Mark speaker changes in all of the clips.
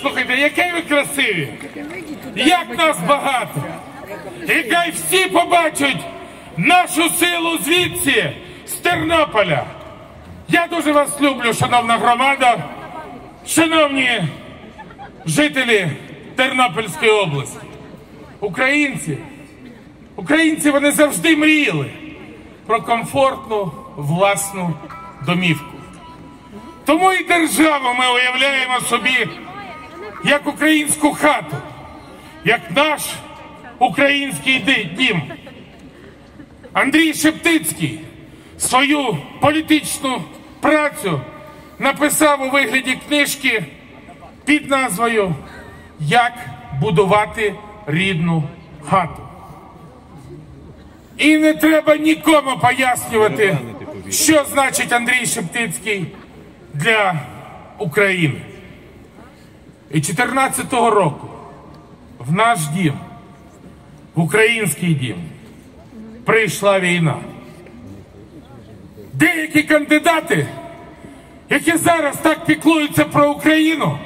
Speaker 1: Слухайте, яке ви красиві! Як нас багато! І хай всі побачать нашу силу звідси, з Тернополя. Я дуже вас люблю, шановна громада, шановні жителі Тернопільської області. Українці, українці вони завжди мріяли про комфортну власну домівку. Тому і державу ми уявляємо собі як українську хату, як наш український дім. Андрій Шептицький свою політичну працю написав у вигляді книжки під назвою Як будувати рідну хату. І не треба нікому пояснювати, що значить Андрій Шептицький для України. І 14-го року в наш дім, в український дім, прийшла війна. Деякі кандидати, які зараз так піклуються про Україну,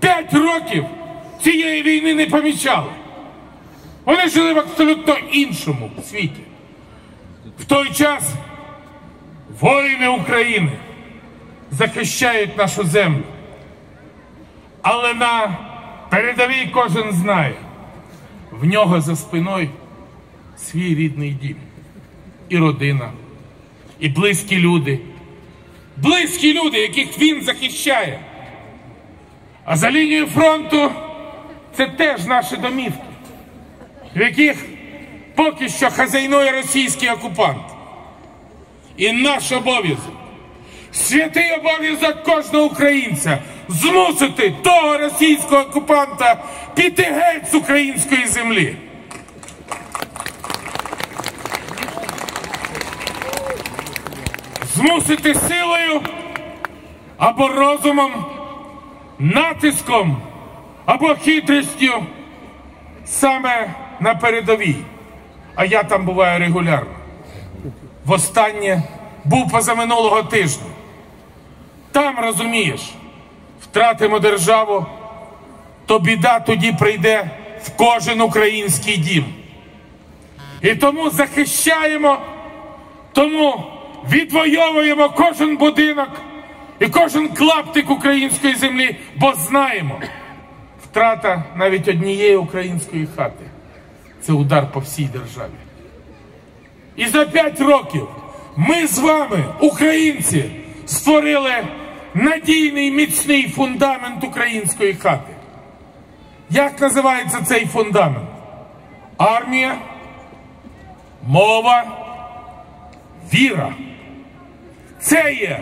Speaker 1: п'ять років цієї війни не помічали. Вони жили в абсолютно іншому світі. В той час воїни України захищають нашу землю. Але на передовій кожен знає, в нього за спиною свій рідний дім, і родина, і близькі люди, близькі люди, яких він захищає. А за лінією фронту це теж наші домівки, в яких поки що хазяйнує російський окупант. І наш обов'язок святий обов'язок кожного українця змусити того російського окупанта піти геть з української землі. Змусити силою або розумом, натиском або хитрістю саме на передовій. А я там буваю регулярно. Востаннє був позаминулого тижня. Там розумієш, втратимо державу, то біда тоді прийде в кожен український дім. І тому захищаємо, тому відвоюємо кожен будинок і кожен клаптик української землі, бо знаємо, втрата навіть однієї української хати це удар по всій державі. І за п'ять років ми з вами, українці, створили надійний міцний фундамент української хати. Як називається цей фундамент? Армія, мова, віра. Це є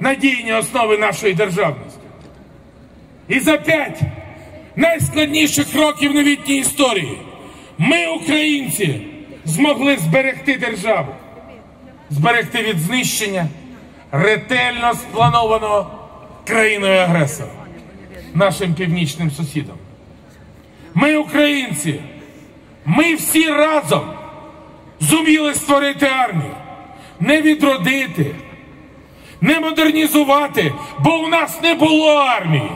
Speaker 1: надійні основи нашої державності. І за п'ять найскладніших років новітньої історії ми, українці, змогли зберегти державу, зберегти від знищення ретельно спланованого країною агресора, нашим північним сусідом. Ми, українці, ми всі разом зуміли створити армію, не відродити, не модернізувати, бо у нас не було армії.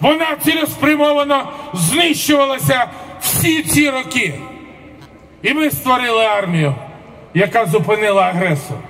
Speaker 1: Вона цілеспрямовано знищувалася всі ці роки. І ми створили армію, яка зупинила агресора.